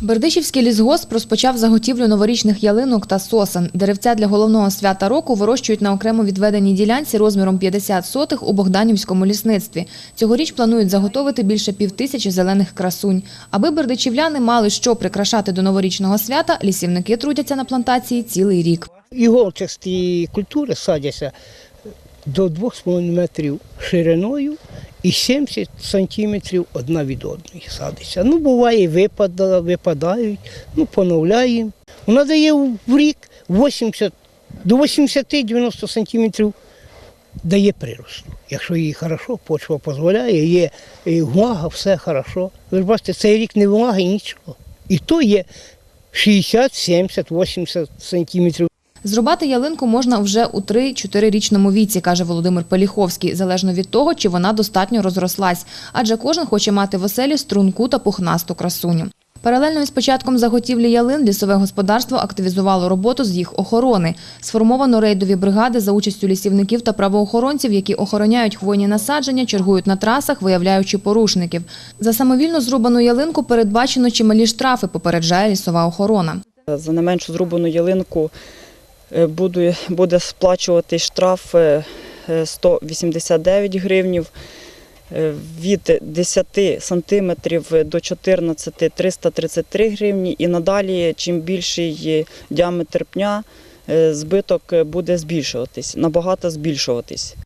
Бердичівський лісгосп розпочав заготівлю новорічних ялинок та сосен. Деревця для головного свята року вирощують на окремо відведеній ділянці розміром 50 сотих у Богданівському лісництві. Цьогоріч планують заготовити більше півтисячі зелених красунь. Аби бердичівляни мали що прикрашати до новорічного свята, лісівники трудяться на плантації цілий рік. Іголчасті культури садяться до 2,5 метрів шириною і 70 сантиметрів одна від одної садиться. Ну, буває, випада, випадають, ну, поновляємо. Вона дає в рік 80, до 80-90 сантиметрів дає приросту. Якщо їй хорошо, почва дозволяє, є влага, все хорошо. Ви ж бачите, цей рік не влаги, нічого. І то є 60, 70, 80 сантиметрів. Зрубати ялинку можна вже у 3-4-річному віці, каже Володимир Пеліховський, залежно від того, чи вона достатньо розрослась. Адже кожен хоче мати в оселі струнку та пухнасту красуню. Паралельно із початком заготівлі ялин лісове господарство активізувало роботу з їх охорони. Сформовано рейдові бригади за участю лісівників та правоохоронців, які охороняють хвойні насадження, чергують на трасах, виявляючи порушників. За самовільно зрубану ялинку передбачено чималі штрафи, попереджає лісова охорона. За не меншу зрубану ялинку буде, буде сплачувати штраф е, е, 189 гривнів, е, від 10 сантиметрів до 14 – 333 гривні і надалі, чим більший е, діаметр пня, е, збиток е, буде збільшуватись, набагато збільшуватись.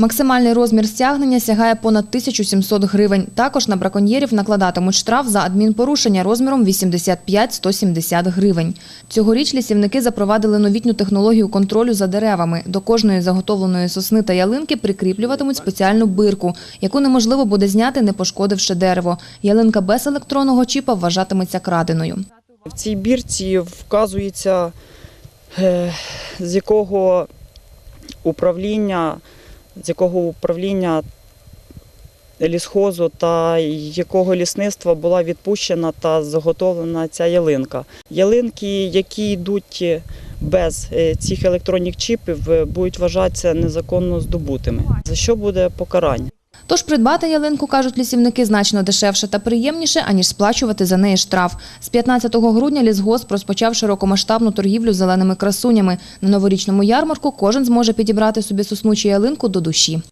Максимальний розмір стягнення сягає понад 1700 гривень. Також на браконьєрів накладатимуть штраф за адмінпорушення розміром 85-170 гривень. Цьогоріч лісівники запровадили новітню технологію контролю за деревами. До кожної заготовленої сосни та ялинки прикріплюватимуть спеціальну бирку, яку неможливо буде зняти, не пошкодивши дерево. Ялинка без електронного чіпа вважатиметься краденою. В цій бірці вказується, е, з якого управління, з якого управління лісхозу та якого лісництва була відпущена та заготовлена ця ялинка. Ялинки, які йдуть без е, цих електронних чіпів, е, будуть вважатися незаконно здобутими. За що буде покарання? Тож придбати ялинку, кажуть лісівники, значно дешевше та приємніше, аніж сплачувати за неї штраф. З 15 грудня лісгосп розпочав широкомасштабну торгівлю зеленими красунями. На новорічному ярмарку кожен зможе підібрати собі соснучу ялинку до душі.